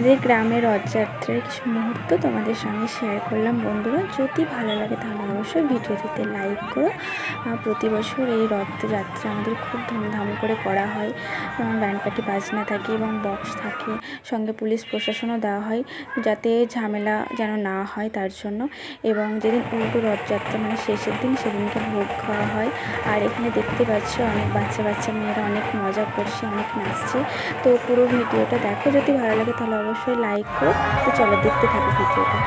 আমাদের গ্রামের রথযাত্রার কিছু মুহূর্ত তোমাদের সঙ্গে শেয়ার করলাম। বন্ধুরা, যদি ভালো লাগে তাহলে অবশ্যই ভিডিওটিতে লাইক করো। প্রতি বছর এই রথযাত্রা আমাদের খুব ধুমধাম করে করা হয়। ব্যান্ড পার্টি বাজনা থাকে এবং বক্স থাকে। সঙ্গে পুলিশ প্রশাসনও দেওয়া হয় যাতে ঝামেলা যেন না হয় তার জন্য। এবং যেদিন উল্টো রথযাত্রা মানে শেষের দিন সেদিনকে ভোগ খাওয়া হয়। আর এখানে দেখতে পাচ্ছ অনেক বাচ্চা বাচ্চা, মেয়েরা অনেক মজা করছে, অনেক নাচছে। তো পুরো ভিডিওটা দেখো। যদি ভালো লাগে তাহলে অবশ্যই লাইক করো। তো চলো দেখতে থাকো ভিডিওটা।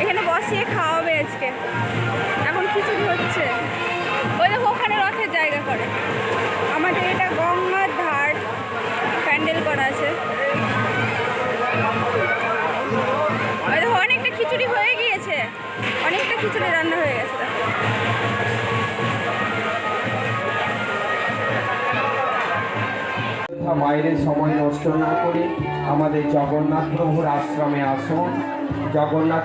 এখানে বসিয়ে খাওয়াবে আজকে। এখন খিচুড়ি হচ্ছে। ওই দেখো, ওখানে রথের জায়গা করে। আমাদের এটা গঙ্গার ধার। প্যান্ডেল করা আছে। ওই দেখো, অনেকটা খিচুড়ি হয়ে গিয়েছে। অনেকটা খিচুড়ি রান্না হয়ে গেছে। দেখো। মায়ের সময় নষ্ট না করে আমাদের জগন্নাথ প্রভুর আশ্রমে আসুন জগন্নাথ